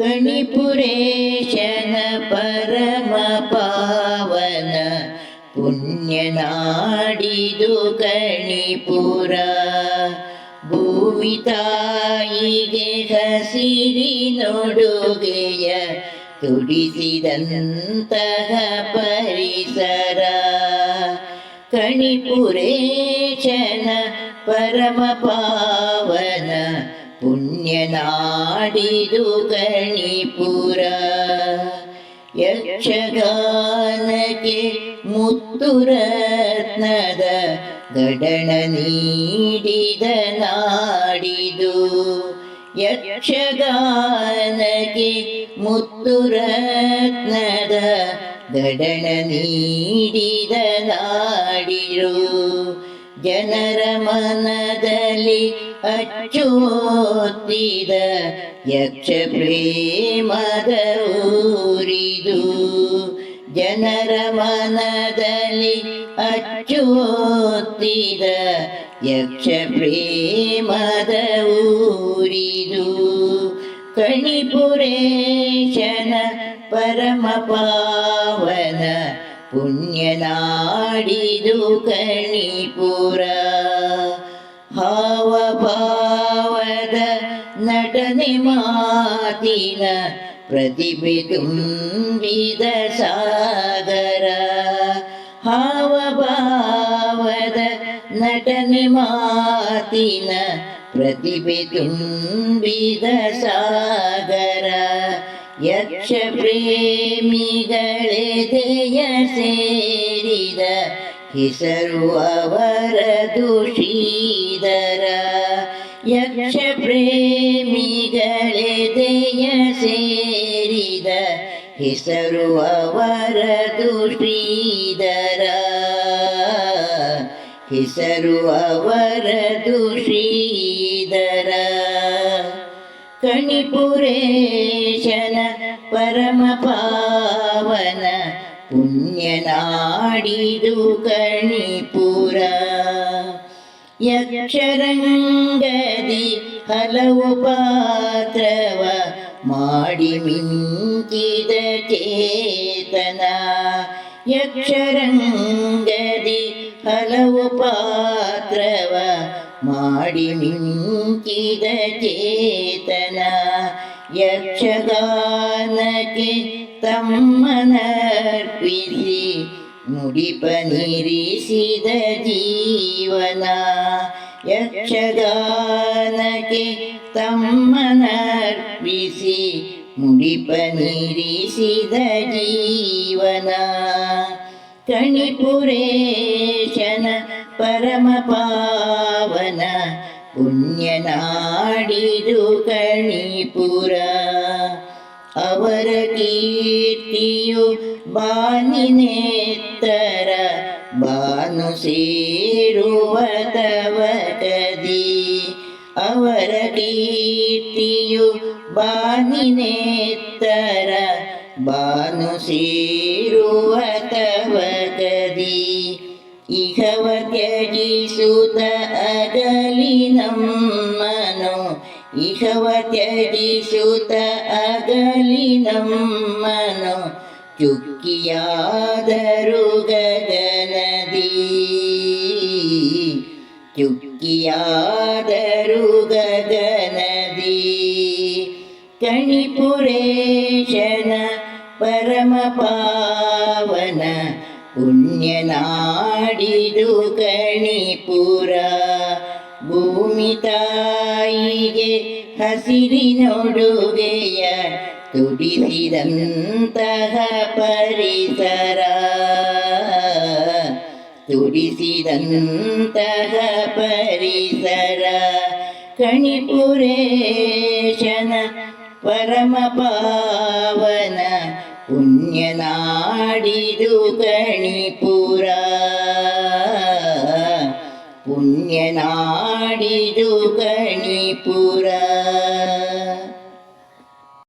ಕಣಿಪುರೇಶನ ಪರಮ ಪಾವನ ಪುಣ್ಯ ನಾಡಿದು ಕಣಿಪುರ ಭೂಮಿ ತಾಯಿಗೆ ಹಸಿರಿನೊಡುಗೆಯ ತುಡಿಸಿದಂತಹ ಪರಿಸರ ಕಣಿಪುರೇಶನ ಪರಮ ಪಾವನ ಪುಣ್ಯ ನಾಡಿದು ಕಣಿಪುರ ಯಕ್ಷಗಾನಕ್ಕೆ ಮುತ್ತುರತ್ನದ ಗಡಣ ನೀಡಿದ ನಾಡಿದು. ಯಕ್ಷಗಾನಕ್ಕೆ ಮುತ್ತುರತ್ನದ ಗಡಣ ನೀಡಿದ ನಾಡಿರು. ಜನರ ಮನದಲ್ಲಿ ಅಚ್ಚೋತ್ತಿದ ಯಕ್ಷ ಪ್ರೇಮದ ಊರಿದು ಜನರ ಮನದಲ್ಲಿ ಅಚ್ಚೋತ್ತಿದ ಯಕ್ಷ ಪ್ರೇಮದ ಊರಿದು ಕಣಿಪುರೇಶನ ಪರಮ ಪಾವನ ಪುಣ್ಯ ನಾಡಿದು ಕಣಿಪುರ ನಟನೆ ಮಾತಿನ ಪ್ರತಿಭೆ ತುಂಬಿದ ಸಾಗರ ಹಾವಭಾವದ ನಟನೆ ಮಾತಿನ ಪ್ರತಿಭೆ ತುಂಬಿದ ಸಾಗರ ಯಕ್ಷ ಪ್ರೇಮಿಗಳೆದೆಯ ಸೇರಿದ ಹೆಸರು ಅವರ ದುಷೀದರ ಯಕ್ಷ ಪ್ರೇಮಿಗಳೆದೆಯ ಹೆಸರು ಅವರ ಶ್ರೀಧರ. ಹೆಸರು ಅವರ ಶ್ರೀಧರ. ಕಣಿಪುರೇಶನ ಪರಮ ಪಾವನ ಪುಣ್ಯ ನಾಡಿದು ಕಣಿಪುರ. ಯಕ್ಷರಂಗದಿ ಹಲವು ಪಾತ್ರವ माडिमिकीदचेतना यक्षरङ्गदि हलवपात्रव पात्रव कीदचेतन यक्षगाने तं मनर्पि मुडिपनीद जीवना ಯಕ್ಷಗಾನಕ್ಕೆ ತಮ್ಮನರ್ಪಿಸಿ ಮುಡಿಪನಿರಿಸಿದ ಜೀವನ. ಕಣಿಪುರೇಶನ ಪರಮ ಪಾವನ ಪುಣ್ಯ ನಾಡಿದು ಕಣಿಪುರ. ಅವರ ಕೀರ್ತಿಯು ಬಾನಿನೇತ್ತರ ಬಾನು ಸೇರುವ ತವಕದಿ ಅವರ ಕೀರ್ತಿಯು ಬಾನಿನೇತ್ತರ ಬಾನು ಸೇರುವ ತವಗದಿ ಇಹವ ತ್ಯಜಿಸುತ ಅಗಲಿ ನಮ್ಮನು, ಇಹವ ತ್ಯಜಿಸುತ ಅಗಲಿ ನಮ್ಮನು, ಚುಕ್ಕಿಯಾದರು ಗಗನದಿ. ಚುಕ್ಕಿಯಾದರು ಗಗನದಿ ಕಣಿಪುರೇಶನ ಪರಮ ಪಾವನ ಪುಣ್ಯ ನಾಡಿದು ಕಣಿಪುರ. ಭೂಮಿ ತಾಯಿಗೆ ಹಸಿರಿನೊಡುಗೆಯ ತುಡಿಸಿದಂತಹ ಪರಿಸರ. ತುಡಿಸಿದಂತಹ ಪರಿಸರ ಕಣಿಪುರೇಶನ ಪರಮ ಪಾವನ ಪುಣ್ಯ ನಾಡಿದು ಕಣಿಪುರ. ಪುಣ್ಯ ನಾಡಿದು